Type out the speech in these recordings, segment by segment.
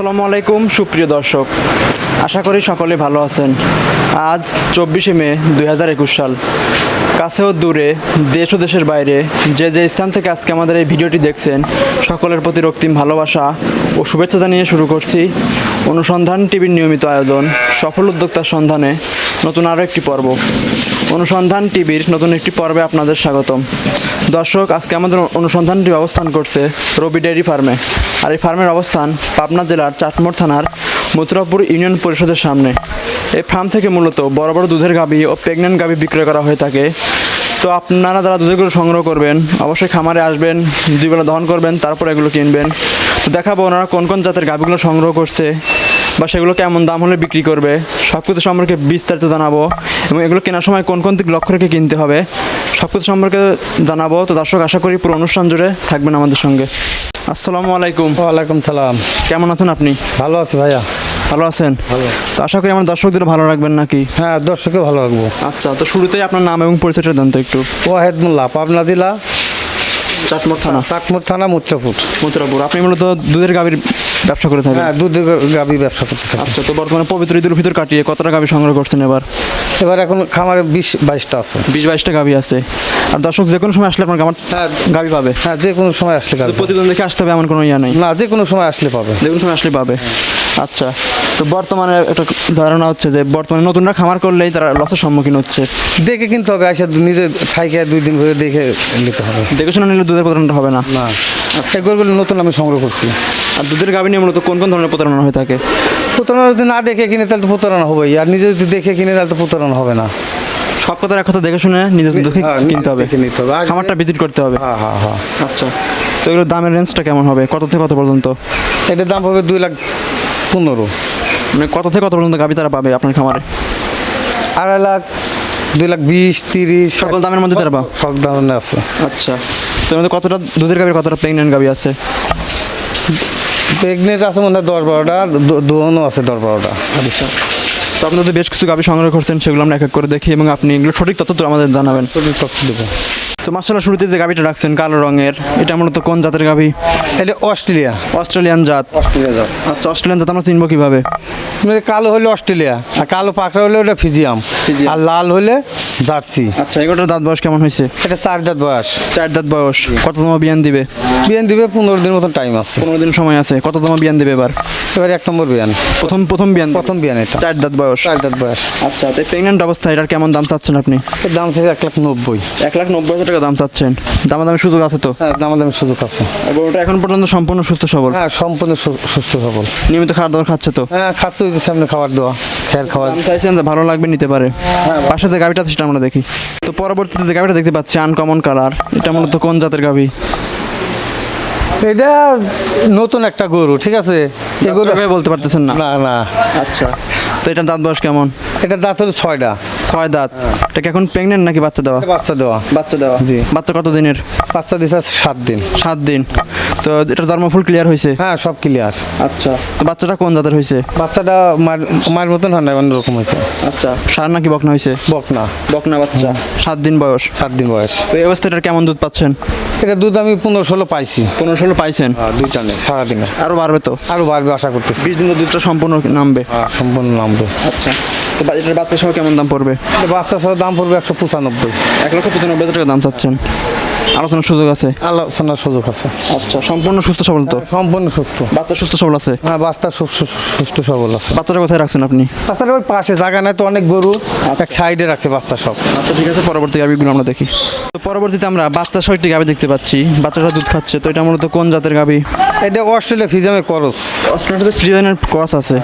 আসসালামু আলাইকুম, সুপ্রিয় দর্শক। আশা করি সকলে ভালো আছেন। আজ চব্বিশে মে দুই হাজার একুশ সাল। কাছেও দূরে, দেশ ও দেশের বাইরে যে যে স্থান থেকে আজকে আমাদের এই ভিডিওটি দেখছেন, সকলের প্রতি রক্তিম ভালোবাসা ও শুভেচ্ছা জানিয়ে শুরু করছি। অনুসন্ধান টিভির নিয়মিত আয়োজন, সফল উদ্যোক্তার সন্ধানে নতুন আরও একটি পর্ব। অনুসন্ধান টিভির নতুন একটি পর্বে আপনাদের স্বাগতম। দর্শক, আজকে আমাদের অনুসন্ধানটি অবস্থান করছে রবি ডেয়ারি ফার্মে। আর এই ফার্মের অবস্থান পাবনা জেলার চাটমোড় থানার মথুরাপুর ইউনিয়ন পরিষদের সামনে। এই ফার্ম থেকে মূলত বড় বড় দুধের গাভী ও প্রেগনেন্ট গাভী বিক্রয় করা হয়ে থাকে। তো আপনারা যারা দুধেরগুলো সংগ্রহ করবেন, অবশ্যই খামারে আসবেন দুই বেলা দহন করবেন, তারপর এগুলো কিনবেন। তো দেখাবো ওনারা কোন কোন জাতের গাভীগুলো সংগ্রহ করছে। বা সেগুলো কেমন দাম হলে বিক্রি করবে? সব কিছু সম্পর্কে বিস্তারিত জানাব। এবং এগুলো কেনার সময় কোন কোন দিক লক্ষ্য রেখে কিনতে হবে সব কিছু সম্পর্কে জানাব। তো দর্শক আশা করি পুরো অনুষ্ঠান জুড়ে থাকবেন আমাদের সঙ্গে। আসসালামু আলাইকুম। ওয়ালাইকুম সালাম। কেমন আছেন আপনি? ভালো আছি ভাইয়া। ভালো আছেন? ভালো। তো আশা করি আমার দর্শকদের ভালো রাখবেন নাকি? হ্যাঁ দর্শকে ভালো রাখব। আচ্ছা তো শুরুতেই আপনার নাম এবং পরিচয়টা দেন তো একটু। ওয়াহেদ মোল্লা পাবনা জেলা চাটমোড় থানা। চাকমুর থানা মুত্রাপুর মথুরাপুর আপনি মূলত দুধের গাভীর ব্যবসা করে থাকেন? হ্যাঁ দুধ গাবি ব্যবসা করতে থাকি আচ্ছা তো বর্তমানে পবিত্র ঈদের ভিতর কাটিয়ে কতটা গাভী সংগ্রহ করছেন এবার? এবার এখন খামারে বিশ বাইশটা আছে। বিশ বাইশটা গাভী আছে। আর দর্শক যে কোনো সময় আসলে আপনার আমার হ্যাঁ। গাভী পাবে? হ্যাঁ যে কোনো সময় আসলে গাবি প্রতিদিন দেখে আসতে হবে এমন কোনো ইয়া নেই? না যে কোনো সময় আসলে পাবে। যে কোনো সময় আসলে পাবে। আচ্ছা তো বর্তমানে একটা ধারণা হচ্ছে যে বর্তমানে নতুনরা খামার করলেই তারা লসের সম্মুখীন হচ্ছে। দেখে কিন্তু হবে আসে নিজে থাইকে দুই দিন ধরে দেখে নিতে হবে। দেখে শুনে নিলে দুধের প্রতারণা হবে না। না। এই গরুগুলো নতুন আমি সংগ্রহ করছি। আর দুধের গাভী নিয়ে মূলত কোন কোন ধরনের প্রতারণা হয়ে থাকে? প্রতারণা যদি না দেখে কিনে তাহলে তো প্রতারণা হবেই। আর নিজে যদি দেখে কিনে তাহলে তো প্রতারণা হবে না। সব কথা এক কথা দেখে শুনে নিজের দুঃখে হ্যাঁ, কিনতে হবে। নিতে হবে। খামারটা ভিজিট করতে হবে। হ্যাঁ হ্যাঁ হ্যাঁ। আচ্ছা তো এগুলোর দামের রেঞ্জটা কেমন হবে? কত থেকে কত পর্যন্ত? এটার দাম হবে দুই লাখ পনেরো। মানে কত থেকে কত পর্যন্ত গাভী তারা পাবে আপনার খামারে? আড়াই লাখ দুই লাখ বিশ তিরিশ। সকল দামের মধ্যে তারা পাবে? সব ধরনের আছে। আচ্ছা তো কতটা দুধের গাভীর কতটা প্রেগনেন্ট গাভী আছে? প্রেগনেন্ট আছে মনে হয় দশ বারোটা আর আছে দশ বারোটা। আচ্ছা। তো আপনাদের বেশ কিছু গাভী সংগ্রহ করছেন সেগুলো আমরা এক এক করে দেখি এবং আপনি এগুলো সঠিক তথ্য তো আমাদের জানাবেন। সঠিক তথ্য দেবো। তো মাসাল্লাহ শুরুতে যে গাভীটা রাখছেন কালো রঙের এটা মূলত কোন জাতের গাভী এটা অস্ট্রেলিয়া। অস্ট্রেলিয়ান জাত। অস্ট্রেলিয়া যাও আচ্ছা অস্ট্রেলিয়ান জাত আমরা চিনবো কীভাবে? মানে কালো হলে অস্ট্রেলিয়া আর কালো পাকড়া হলে ওটা ফিজিয়াম। আর লাল হলে জার্সি। আচ্ছা এগুলোর দাঁত বয়স কেমন হয়েছে? এটা চার দাঁত বয়স। চার দাঁত বয়স। কত কততম বিয়ান দিবে? বিয়ান দিবে পনেরো দিন মতন টাইম আছে। পনেরো দিন সময় আছে। কত কততম বিয়ান দিবে এবার? এবার এক নম্বর বিয়ান। প্রথম প্রথম বিয়ান প্রথম বিয়ান এটা। চার দাঁত বয়স। চার দাঁত বয়স। আচ্ছা তো প্রেগনেন্ট অবস্থায় এটার কেমন দাম চাচ্ছেন আপনি? এর দাম থেকে এক লাখ নব্বই। এক লাখ নব্বই হাজার টাকা দাম চাচ্ছেন। দামা দামের সুযোগ আছে তো? হ্যাঁ দাম দামি সুযোগ আছে। এবং ওটা এখন পর্যন্ত সম্পূর্ণ সুস্থ সবল? হ্যাঁ সম্পূর্ণ সুস্থ সবল। নিয়মিত খাবার দাবার খাচ্ছে তো? হ্যাঁ খাচ্ছে ওই যে সামনে খাবার দেওয়া খেয়াল খাওয়া চাইছেন যে ভালো লাগবে নিতে পারে। পাশে যে গাভিটা আছে সেটা আমরা দেখি। তো পরবর্তীতে যে গাভিটা দেখতে পাচ্ছি আনকমন কালার এটা মূলত কোন জাতের গাভি? এটা নতুন একটা গরু ঠিক আছে? এই গরু এভাবে বলতে পারতেছেন না। না না। আচ্ছা। তো এটা দাঁত বয়স কেমন? এটা দাঁত হলো ছয়টা। ছয় দাঁত। এটা কি এখন প্রেগনেন্ট নাকি বাচ্চা দেওয়া? বাচ্চা দেওয়া। বাচ্চা দেওয়া। জি। বাচ্চা কত দিনের বাচ্চা দিছে সাত দিন। সাত দিন। তো এটা ধর্মফুল ক্লিয়ার হয়েছে? হ্যাঁ সব ক্লিয়ার আচ্ছা। তো বাচ্চাটা কোন জাতের হয়েছে? বাচ্চাটা মার মতন হয় না অন্যরকম হয়েছে। আচ্ছা। সার নাকি বকনা হয়েছে? বক না বকনা বাচ্চা। সাত দিন বয়স। সাত দিন বয়স। তো এই অবস্থায় এটার কেমন দুধ পাচ্ছেন? এটা দুধ আমি পনেরো ষোলো পাইছি। পনেরো ষোলো পাইছেন? হ্যাঁ দুইটা নেই সারাদিনে আরও বাড়বে তো? আরও বাড়বে আশা করতেছি। বিশ দিন দুধটা সম্পূর্ণ নামবে? হ্যাঁ সম্পূর্ণ নামবে। আচ্ছা। তো এটার বাচ্চা সহ কেমন দাম পড়বে? বাচ্চা সহ দাম পড়বে একশো পঁচানব্বই। এক লক্ষ পঁচানব্বই টাকা দাম চাচ্ছেন। আলোচনার সুযোগ আছে? আলোচনার সুযোগ আছে। আচ্ছা সম্পূর্ণ সুস্থ সবল তো? সম্পূর্ণ সুস্থ। বাচ্চা সুস্থ সবল আছে? হ্যাঁ বাচ্চা সুস্থ সবল আছে। বাচ্চাটা কোথায় রাখছেন আপনি? বাচ্চাটা ওই পাশে জায়গা নাই তো অনেক গরু। এক সাইডে রাখছে বাচ্চা সব। আচ্ছা ঠিক আছে পরবর্তী গাভিগুলো আমরা দেখি। তো পরবর্তীতে আমরা বাচ্চা সহ একটি গাভি দেখতে পাচ্ছি। বাচ্চাটা দুধ খাচ্ছে তো এটা মূলত কোন জাতের গাভি এটা অস্ট্রেলিয়া ফিজামে করস অস্ট্রেলিয়াতে ফ্রিজেনের ক্রস আছে।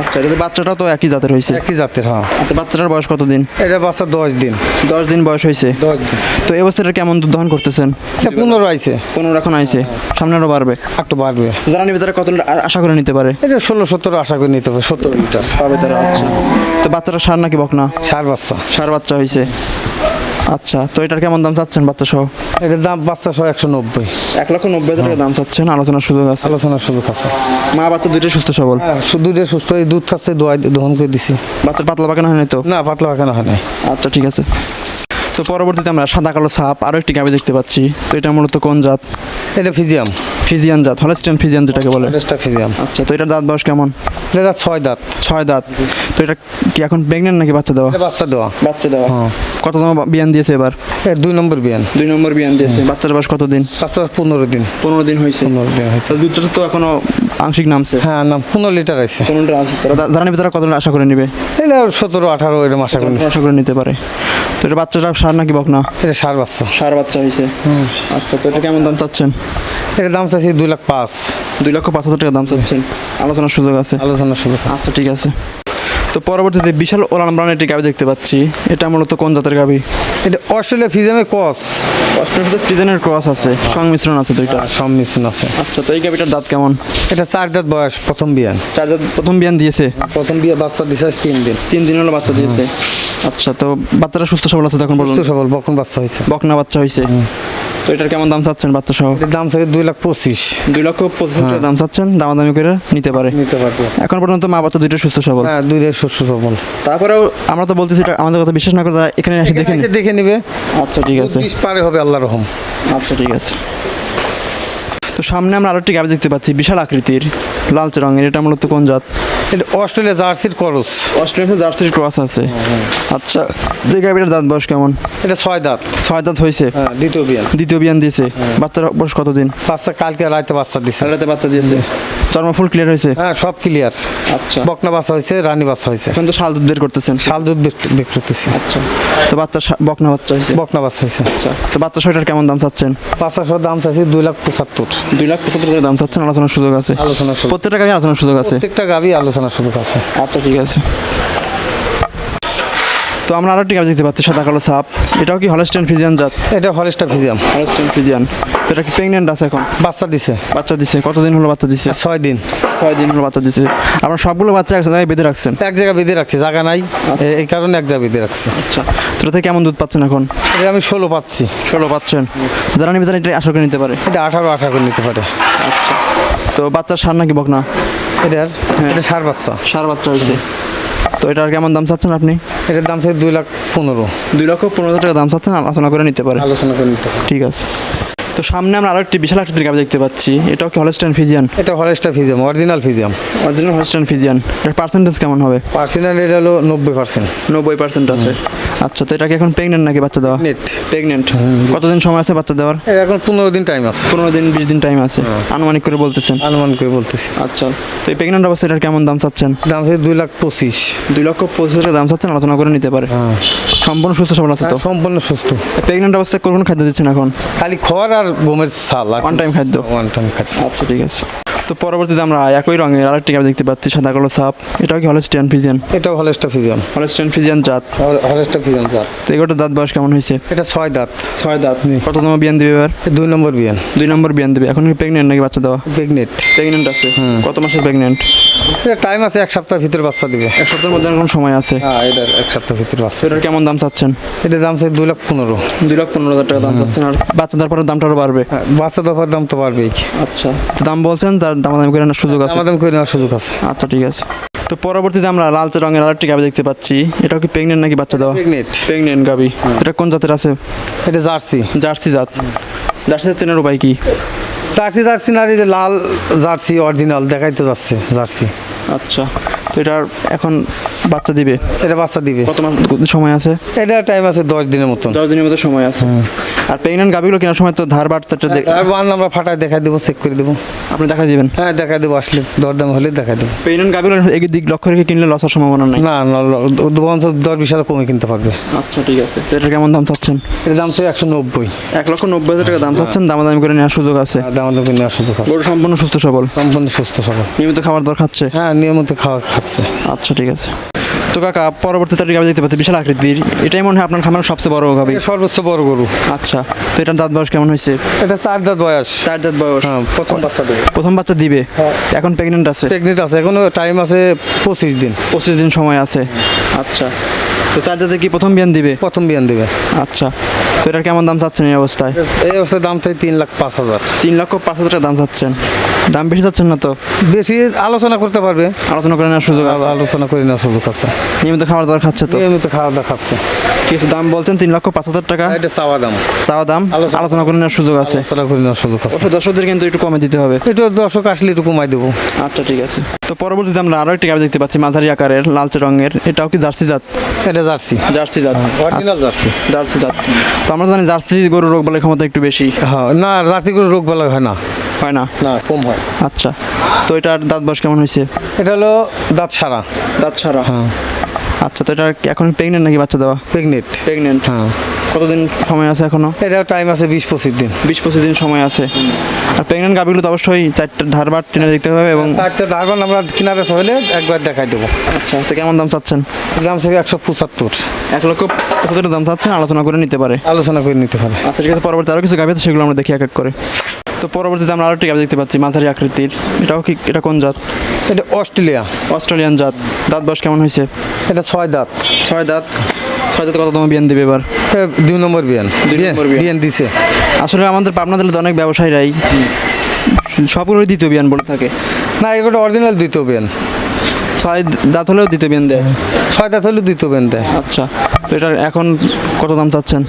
আচ্ছা এটা বাচ্চাটাও তো একই জাতের হয়েছে একই জাতের হ্যাঁ। আচ্ছা বাচ্চাটার বয়স কত দিন এটা বাচ্চা দশ দিন। দশ দিন বয়স হয়েছে দশ দিন। তো এই বছরের কেমন দুধ দহন করতেছেন? এটা পনেরো আইছে। পনেরো এখন আইছে। সামনে আরও বাড়বে। একটু বাড়বে। যারা নিবে তারা কত আশা করে নিতে পারে? এটা ষোলো সত্তর আশা করে নিতে হবে সত্তর লিটার। পাবে তারা আচ্ছা। তো বাচ্চাটা সার নাকি বকনা? সার বাচ্চা। সার বাচ্চা হয়েছে আচ্ছা তো এটার কেমন দাম চাচ্ছেন বাচ্চা সহ এটার দাম বাচ্চা সহ একশো নব্বই। এক লক্ষ নব্বই টাকা দাম চাচ্ছেন আলোচনার সুযোগ আছে? আলোচনার সুযোগ আছে। মা বাচ্চা দুইটাই সুস্থ সবল? হ্যাঁ শুধু দুধে সুস্থ এই দুধ খাচ্ছে দোয়াই দহন করে দিছি। বাচ্চার পাতলা পাকানো হয়নি তো? না পাতলা পাকানো হয় নাই। আচ্ছা ঠিক আছে। তো পরবর্তীতে আমরা সাদা কালো সাপ আরও একটি গাবি দেখতে পাচ্ছি। তো এটা মূলত কোন জাত? এটা ফিজিয়াম। ফিজিয়ান জাত হলস্টেন ফিজিয়ান যেটাকে বলে। এটা ফিজিয়াম আচ্ছা তো এটার দাঁত বয়স কেমন? এটা ছয় দাঁত। ছয় দাঁত। তো এটা কি এখন প্রেগনেন্ট নাকি বাচ্চা দেওয়া? এটা বাচ্চা দেওয়া। বাচ্চা দেওয়া। হ্যাঁ। কততম বিয়ান দিয়েছে এবার? এর দুই নম্বর বিয়ান। দুই নম্বর বিয়ান দিয়েছে। বাচ্চার বয়স কত দিন বাচ্চা পনেরো দিন। পনেরো দিন হয়েছে। পনেরো দিন হয়েছে। তো দুধটা তো এখনও আংশিক নামছে। হ্যাঁ না পনেরো লিটার আছে। পনেরোটা আছে তারা নেবে তারা কত আশা করে নেবে? এটা সতেরো আঠারো এরকম আশা করি আশা করে নিতে পারে। তো এটা বাচ্চাটা সার নাকি বক না এটা সার বাচ্চা। সার বাচ্চা হয়েছে। আচ্ছা তো এটা কেমন দাম চাচ্ছেন? এটার দাম চাইছি দুই লাখ পাঁচ। দুই লক্ষ পাঁচ হাজার টাকা দাম চাচ্ছেন। আলোচনার সুযোগ আছে? আলোচনা শুরু আচ্ছা ঠিক আছে। তো পরবর্তীতে বিশাল ওলান ব্রাউন একটি গাবি দেখতে পাচ্ছি। এটা মূলত কোন জাতের গাবি? এটা অস্ট্রেলিয়া ফিজিয়ামে কস অস্ট্রেলিয়ার সাথে ক্রস আছে। সংমিশ্রণ আছে দুইটা। সম্মিশ্রণ আছে। আচ্ছা তো এই গাবিটার দাঁত কেমন? এটা চার দাঁত বয়স প্রথম বিয়ান। চার দাঁত প্রথম বিয়ান দিয়েছে? প্রথম বিয়ে বাচ্চা আজ তিন দিন। তিন দিন হলো বাচ্চা দিয়েছে। আচ্ছা তো বাচ্চাটা সুস্থ সবল আছে তখন তো পর্যন্ত? সবল বকন বাচ্চা হয়েছে বকনা বাচ্চা হয়েছে তো এটার কেমন দাম চাচ্ছেন বাচ্চা সহ? দাম চাই দুই লাখ পঁচিশ। দুই লক্ষ পঁচিশ হাজার টাকা দাম চাচ্ছেন দামাদামি করে নিতে পারে। নিতে পারবে। এখন পর্যন্ত মা বাচ্চা দুইটা সুস্থ সবল? হ্যাঁ দুইটাই শস্য সবল। তারপরেও আমরা তো বলতেছি এটা আমাদের কথা বিশ্বাস না করে এখানে এসে দেখে দেখে নিবে। আচ্ছা ঠিক আছে। পারে হবে আল্লাহ রহম। আচ্ছা ঠিক আছে। তো সামনে আমরা আরও একটি গাবি দেখতে পাচ্ছি বিশাল আকৃতির লালচে রঙের। এটা মূলত কোন জাত? অস্ট্রেলিয়া জার্সির করস। অস্ট্রেলিয়া জার্সির ক্রস আছে। আচ্ছা যে গাবিটার দাঁত বয়স কেমন? এটা ছয় দাঁত। ছয় দাঁত হয়েছে হ্যাঁ দ্বিতীয় বিয়ান দ্বিতীয় বিয়ান দিয়েছে বাচ্চার বয়স কতদিন? বাচ্চা কালকে রাতে বাচ্চা দিছে। রাতে বাচ্চা দিয়েছে। চর্ম ফুল ক্লিয়ার হয়েছে হ্যাঁ সব ক্লিয়ার আচ্ছা। বকনা বাচ্চা হয়েছে রানী বাচ্চা হয়েছে এখন তো শাল দুধ বের করতেছেন। শাল দুধ বিক্রি করতেছি আচ্ছা। তো বাচ্চা বকনা বাচ্চা হয়েছে বকনা বাচ্চা হয়েছে আচ্ছা। তো বাচ্চা ছয়টার কেমন দাম চাচ্ছেন? বাচ্চা সব দাম চাইছি দুই লাখ পঁচাত্তর। দুই লাখ পঁচাত্তর দাম চাচ্ছেন আলোচনার সুযোগ আছে। আলোচনা শুরু প্রত্যেকটা গাড়ি আলোচনার সুযোগ আছে? প্রত্যেকটা গাবি আলোচনা সুযোগ আছে আচ্ছা ঠিক আছে। তো আমরা আরও একটি গাছ দেখতে পাচ্ছি সাদা কালো সাপ। এটাও কি হলস্টেন ফিজিয়ান জাত? এটা হরেস্টা ফিজিয়াম হলস্টেন ফিজিয়ান তো এটা কি প্রেগনেন্ট আছে এখন? বাচ্চা দিছে। বাচ্চা দিছে। কতদিন হলো বাচ্চা দিছে? ছয় দিন। ছয় দিন হলো বাচ্চা দিছে। আপনার সবগুলো বাচ্চা এক জায়গায় বেঁধে রাখছেন? এক জায়গা বেঁধে রাখছি জায়গা নাই। এই কারণে এক জায়গা বেঁধে রাখছি। আচ্ছা। তো এটা থেকে কেমন দুধ পাচ্ছেন এখন? এটা আমি ষোলো পাচ্ছি। ষোলো পাচ্ছেন। যারা নিবে তারা এটা আশা করে নিতে পারে? এটা আঠারো আঠারো করে নিতে পারে। তো বাচ্চার সার নাকি বক না এটার এটা সার বাচ্চা। সার বাচ্চা হয়েছে। তো এটার কেমন দাম চাচ্ছেন আপনি? এটার দাম চাই দুই লাখ পনেরো। দুই লক্ষ পনেরো হাজার টাকা দাম চাচ্ছেন আলোচনা করে নিতে পারে। আলোচনা করে নিতে পারে। ঠিক আছে। তো সামনে আমরা আরও একটি বিশাল আকৃতির গাছ দেখতে পাচ্ছি। এটাও কি হলস্টেন ফিজিয়ান এটা হরেস্টা Friesian original Friesian original Holstein Friesian এর পার্সেন্টেজ কেমন হবে? পার্সেন্টাল এটা হলো নব্বই পার্সেন্ট নব্বই পার্সেন্ট আছে। আচ্ছা তো এটা কি এখন প্রেগনেন্ট নাকি বাচ্চা দেওয়া? নেট প্রেগনেন্ট কতদিন সময় আছে বাচ্চা দেওয়ার? এটা এখন পনেরো দিন টাইম আছে। পনেরো দিন বিশ দিন টাইম আছে। আনুমানিক করে বলতেছেন। অনুমান করে বলতেছি। আচ্ছা তো এই প্রেগনেন্ট অবস্থায় এটার কেমন দাম চাচ্ছেন? দাম চাই দুই লাখ পঁচিশ। দুই লক্ষ পঁচিশ হাজার দাম চাচ্ছেন আলোচনা করে নিতে পারে। হ্যাঁ। সম্পূর্ণ সুস্থ সবল আছে তো? সম্পূর্ণ সুস্থ। প্রেগনেন্ট অবস্থায় কোন কোন খাদ্য দিচ্ছেন এখন? খালি খড় আর গমের সাল ওয়ান টাইম খাদ্য। ওয়ান টাইম খাদ্য। আচ্ছা ঠিক আছে। তো পরবর্তীতে আমরা একই রঙের আরেকটি গাছ দেখতে পাচ্ছি সাদা কালো সাপ এটাও কি হলস্টিয়ান ফিজিয়ান এটাও হলেস্টা ফিজিয়াম হলস্টিয়ান ফিজিয়ান জাত। হলেস্টা ফিজিয়াম স্যার তো এগুলোর দাঁত বয়স কেমন হয়েছে? এটা ছয় দাঁত। ছয় দাঁত। কততম বিয়ান দিবে এবার? দুই নম্বর বিয়ান। দুই নম্বর বিয়ান দেবে। এখন কি প্রেগনেন্ট নাকি বাচ্চা দেওয়া? প্রেগনেন্ট প্রেগনেন্ট আছে। কত মাসের প্রেগনেন্ট এটা টাইম আছে এক সপ্তাহের ভিতরে বাচ্চা দিবে। এক সপ্তাহের মধ্যে এখন সময় আছে? হ্যাঁ এটা এক সপ্তাহের ভিতরে বাচ্চা এটার কেমন দাম চাচ্ছেন? এটার দাম চাই দুই লাখ পনেরো। দুই লাখ পনেরো হাজার টাকা দাম চাচ্ছেন। আর বাচ্চা দেওয়ার পরে দামটা আরও বাড়বে? হ্যাঁ বাচ্চা দফার দাম তো বাড়বেই। আচ্ছা। তো দাম বলছেন তার দাম দাম করে নেওয়ার সুযোগ আছে? আমাদের করে নেওয়ার সুযোগ আছে। আচ্ছা ঠিক আছে। তো পরবর্তীতে আমরা লালচে রঙের আরেকটি গাবি দেখতে পাচ্ছি। এটা কি প্রেগনেন্ট নাকি বাচ্চা দেওয়া? প্রেগনেন্ট প্রেগনেন্ট গাবি। এটা কোন জাতের আছে? এটা জার্সি। জার্সি জাত। জার্সি জাত চেনার উপায় কি? জার্সি জার্সি না যে লাল জার্সি অরিজিনাল দেখাই তো যাচ্ছে জার্সি। আচ্ছা তো এটার এখন বাচ্চা দিবে? এটা বাচ্চা দিবে। কত মাস সময় আছে? এটা টাইম আছে দশ দিনের মতো দশ দিনের মতো সময় আছে। আর প্রেগনেন্ট গাবিগুলো কেনার সময় তো ধার বাড়তে আর ওয়ান আমরা ফাটায় দেখাই দেবো চেক করে দেবো। আপনি দেখা দিবেন? হ্যাঁ দেখাই দেবো আসলে দরদাম হলে দেখাই দেবো। প্রেগনেন্ট গাবিগুলো এই দিক লক্ষ্য রেখে কিনলে লসের সম্ভাবনা নাই? না না বরঞ্চ দশ বিশ হাজার কমে কিনতে পারবে। আচ্ছা ঠিক আছে। তো এটার কেমন দাম চাচ্ছেন? এর দাম ছিল একশো নব্বই। এক লক্ষ নব্বই হাজার টাকা দাম চাচ্ছেন দামাদামি করে নেওয়ার সুযোগ আছে। দাম দাম নেওয়ার সুযোগ আছে। গরু সম্পূর্ণ সুস্থ সবল? সম্পূর্ণ সুস্থ সবল। নিয়মিত খাবার দর খাচ্ছে? হ্যাঁ নিয়মিত খাওয়া খাচ্ছে। আচ্ছা ঠিক আছে। তো কাকা পরবর্তীতে একটা গাবি দেখতে পাচ্ছি বিশাল আকৃতির। এটাই মনে হয় আপনার খামারের সবচেয়ে বড় এটা সর্বোচ্চ বড় গরু। আচ্ছা তো এটার দাঁত বয়স কেমন হয়েছে? এটা চার দাঁত বয়স। চার দাঁত বয়স। হ্যাঁ প্রথম বাচ্চা দেবে। প্রথম বাচ্চা দিবে? এখন প্রেগনেন্ট আছে? প্রেগনেন্ট আছে এখনও টাইম আছে পঁচিশ দিন। পঁচিশ দিন সময় আছে। আচ্ছা তো চার দাঁতে কি প্রথম বিয়ান দিবে? প্রথম বিয়ান দিবে। আচ্ছা তো এটার কেমন দাম চাচ্ছেন এই অবস্থায়? এই অবস্থায় দাম চাই তিন লাখ পাঁচ হাজার। তিন লক্ষ পাঁচ হাজার টাকা দাম চাচ্ছেন। দাম বেশি যাচ্ছেন না তো? বেশি আলোচনা করতে পারবে। আলোচনা করে নেওয়ার সুযোগ আলোচনা করে না সুযোগ আছে। নিয়মিত খাবার দাবার খাচ্ছে তো? নিয়মিত খাওয়া দাওয়া খাচ্ছে কিছু দাম বলছেন তিন লক্ষ পাঁচ হাজার টাকা? এটা চাওয়া দাম। চাওয়া দাম? আলোচনা- আলোচনা করে নেওয়ার সুযোগ আছে? আলোচনা করে নেওয়ার সুযোগ আছে। দর্শকদের কিন্তু একটু কমে দিতে হবে। একটু দর্শক আসলে একটু কমাই দেবো। আচ্ছা ঠিক আছে। তো পরবর্তীতে আমরা আরও একটি গাভি দেখতে পাচ্ছি মাঝারি আকারের লালচে রঙের। এটাও কি জার্সি জাত? এটা জার্সি। জার্সি জাত। Original Jersey. জার্সি জাত। তো আমরা জানি জার্সি গরু রোগ বলে ক্ষমতা একটু বেশি। হ্যাঁ না জার্সি করে রোগ বলা হয় না। হয় না? না কম হয়। আচ্ছা। তো এটার দাঁত বয়স কেমন হয়েছে? এটা হলো দাঁত ছাড়া দাঁত ছাড়া হ্যাঁ। আচ্ছা তো এটা এখন প্রেগনেন্ট নাকি বাচ্চা দেওয়া? প্রেগনেন্ট প্রেগনেন্ট হ্যাঁ। কতদিন সময় আছে এখনও? এটা টাইম আছে বিশ পঁচিশ দিন। বিশ পঁচিশ দিন সময় আছে। আর প্রেগনেন্ট গাভিগুলো তো অবশ্যই চারটে ধারবার টেনে দেখতে হবে এবং চারটে ধারবান আমরা কিনারে হলে একবার দেখাই দেবো। আচ্ছা তো কেমন দাম চাচ্ছেন? দাম থেকে একশো পঁচাত্তর। এক লক্ষ পঁচাত্তর দাম চাচ্ছেন আলোচনা করে নিতে পারে। আলোচনা করে নিতে পারে। আচ্ছা ঠিক আছে পরবর্তী আরও কিছু গাভি আছে সেগুলো আমরা দেখি এক এক করে। তো পরবর্তীতে আমরা আরও একটি গাভি দেখতে পাচ্ছি মাঝারি আকৃতির। এটাও কি এটা কোন জাত? এটা অস্ট্রেলিয়া। অস্ট্রেলিয়ান জাত। দাঁত বয়স কেমন হয়েছে? এটা ছয় দাঁত। ছয় দাঁত। ছয় দাঁত কততম বিয়ান দেবে এবার? দুই নম্বর বিয়ান। দুই নম্বর বিয়ান। দিছে। আসলে আমাদের পাবনা জেলাতে অনেক ব্যবসায়ীরাই সবগুলোই দ্বিতীয় বিয়ান বলে থাকে। না এগুলো অরিজিনাল দ্বিতীয় বিয়ান। ছয় দাঁত হলেও দ্বিতীয় বিয়ান দেয়? ছয় দাঁত হলেও দ্বিতীয় বিয়ান দেয়। আচ্ছা। তো এটার এখন কত দাম চাচ্ছেন?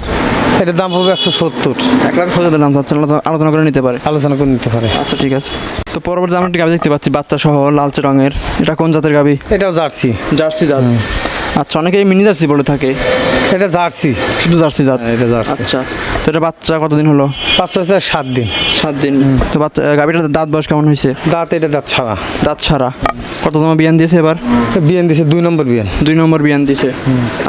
এটার দাম হবে একশো সত্তর। এক লাখ সত্তর দাম চাচ্ছেন আলোচনা- করে নিতে পারে। আলোচনা করে নিতে পারে। আচ্ছা ঠিক আছে। তো পরবর্তী আমরা একটি গাভি দেখতে পাচ্ছি বাচ্চা সহ লালচে রঙের। এটা কোন জাতের গাভি এটা জার্সি। জার্সি জাত। আচ্ছা অনেকেই মিনি জার্সি বলে থাকে। এটা জার্সি। শুধু জার্সি জাত? হ্যাঁ, এটা জার্সি। আচ্ছা তো এটা বাচ্চা কতদিন হলো? পাঁচ ছয় সাত দিন। সাত দিন। তো বাচ্চা গাভিটার দাঁত বয়স কেমন হয়েছে? দাঁত এটা দাঁত ছাড়া। দাঁত ছাড়া। কততম বিয়ান দিয়েছে এবার? বিয়ান দিছে দুই নম্বর বিয়ান। দুই নম্বর বিয়ান দিয়েছে।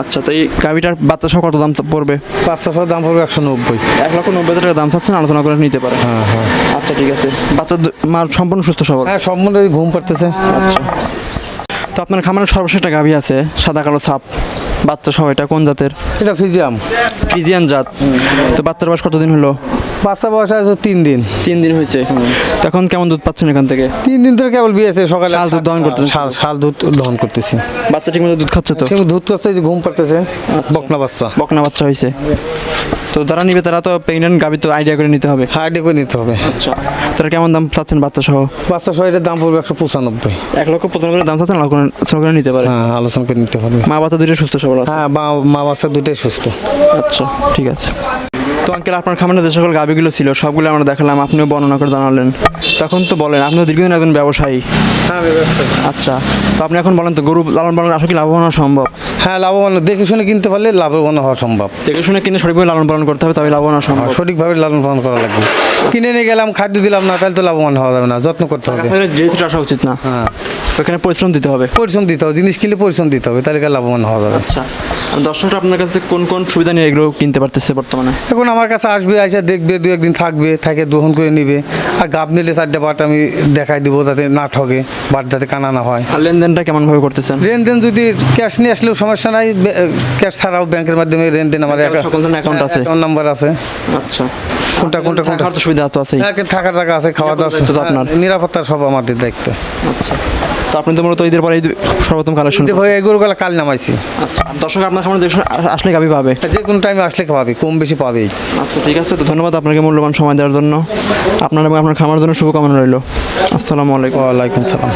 আচ্ছা তো এই গাভিটার বাচ্চা সহ কত দাম পড়বে? পাঁচ ছশো দাম পড়বে একশো নব্বই। এক লক্ষ নব্বই টাকা দাম চাচ্ছেন আলোচনা করে নিতে পারে হ্যাঁ হ্যাঁ। আচ্ছা ঠিক আছে। বাচ্চা মার সম্পূর্ণ সুস্থ সবল? হ্যাঁ সম্বন্ধে ঘুম পাড়তেছে। আচ্ছা। তো আপনার খামারের সর্বশেষ একটা গাভি আছে সাদা কালো ছাপ বাচ্চা সহ এটা কোন জাতের? এটা ফিজিয়াম। ফিজিয়ান জাত। তো বাচ্চার বয়স কতদিন হলো? বাচ্চা বয়স আছে তিন দিন। তিন দিন হয়েছে। তো এখন কেমন দুধ পাচ্ছেন এখান থেকে? তিন দিন ধরে কেবল বিয়েছে সকালে শাল দুধ দহন করতেছে। শাল শাল দুধ দহন করতেছি। বাচ্চা ঠিকমতো দুধ খাচ্ছে তো? দুধ যে ঘুম পাড়তেছে বকনা বাচ্চা। বকনা বাচ্চা হয়েছে। তো যারা নিবে তারা তো প্রেগনেন্ট গাভি তো আইডিয়া করে নিতে হবে। আইডিয়া করে নিতে হবে। আচ্ছা তারা কেমন দাম চাচ্ছেন বাচ্চা সহ বাচ্চা সহ এটার দাম পড়বে একশো পঁচানব্বই। এক লক্ষ পঁচানব্বই দাম চাচ্ছেন আলোচনা করে নিতে পারে হ্যাঁ আলোচনা করে নিতে পারবে। মা বাচ্চা দুটো সুস্থ সবল আছে। হ্যাঁ মা মা বাচ্চা দুটোই সুস্থ। আচ্ছা ঠিক আছে। তো আঙ্কেল আপনার খামারে যে সকল গাভিগুলো ছিল সবগুলো আমরা দেখালাম আপনিও বর্ণনা করে জানালেন। তখন তো বলেন আপনি দীর্ঘদিন একজন ব্যবসায়ী। আচ্ছা তো আপনি এখন বলেন তো গরু লালন পালন আসলে কি লাভবান হওয়া সম্ভব? হ্যাঁ লাভবান দেখে শুনে কিনতে পারলে লাভবান হওয়া সম্ভব। দেখে শুনে কিনে সঠিকভাবে লালন পালন করতে হবে তবে লাভবান হওয়া সম্ভব। সঠিকভাবে লালন পালন করা লাগবে। কিনে নিয়ে গেলাম খাদ্য দিলাম না তাহলে তো লাভবান হওয়া যাবে না যত্ন করতে হবে। যেহেতু আসা উচিত না। হ্যাঁ। ওখানে পরিশ্রম দিতে হবে। পরিশ্রম দিতে হবে জিনিস কিনলে পরিশ্রম দিতে হবে তাহলে লাভবান হওয়া যাবে। আচ্ছা। দর্শকরা আপনার কাছে কোন কোন সুবিধা নিয়ে এগুলো কিনতে পারতেছে বর্তমানে? এখন আমার কাছে আসবে আসে দেখবে দু একদিন থাকবে থাকে দহন করে নিবে। আর গাব নিলে চারটে পাট আমি দেখাই দিব যাতে না ঠকে বাট যাতে কানা না হয়। আর লেনদেনটা কেমনভাবে করতেছেন? লেনদেন যদি ক্যাশ নিয়ে আসলেও সমস্যা নাই ক্যাশ ছাড়াও ব্যাংকের মাধ্যমে লেনদেন আমার সকল অ্যাকাউন্ট আছে? অ্যাকাউন্ট নাম্বার আছে। আচ্ছা। কোনটা কোনটা কোনটা? তো সুবিধা তো আছেই। হ্যাঁ, থাকার জায়গা আছে খাওয়া দাওয়া তো আপনার। হ্যাঁ, নিরাপত্তার সব আমাদের দায়িত্ব। আচ্ছা। তো আপনি তো মূলত ঈদের পরে সর্বোত্তম কালেকশন যে ভাই এগুলোগুলো কাল নামাইছি। আচ্ছা দর্শক আপনার দেখে আসলে গাভি পাবে? যে কোনো টাইমে আসলে পাবে কম বেশি পাবেই। আচ্ছা ঠিক আছে তো ধন্যবাদ আপনাকে মূল্যবান সময় দেওয়ার জন্য। আপনার এবং আপনার খামার জন্য শুভকামনা রইল। আসসালামু আলাইকুম। ওয়ালাইকুম সালাম।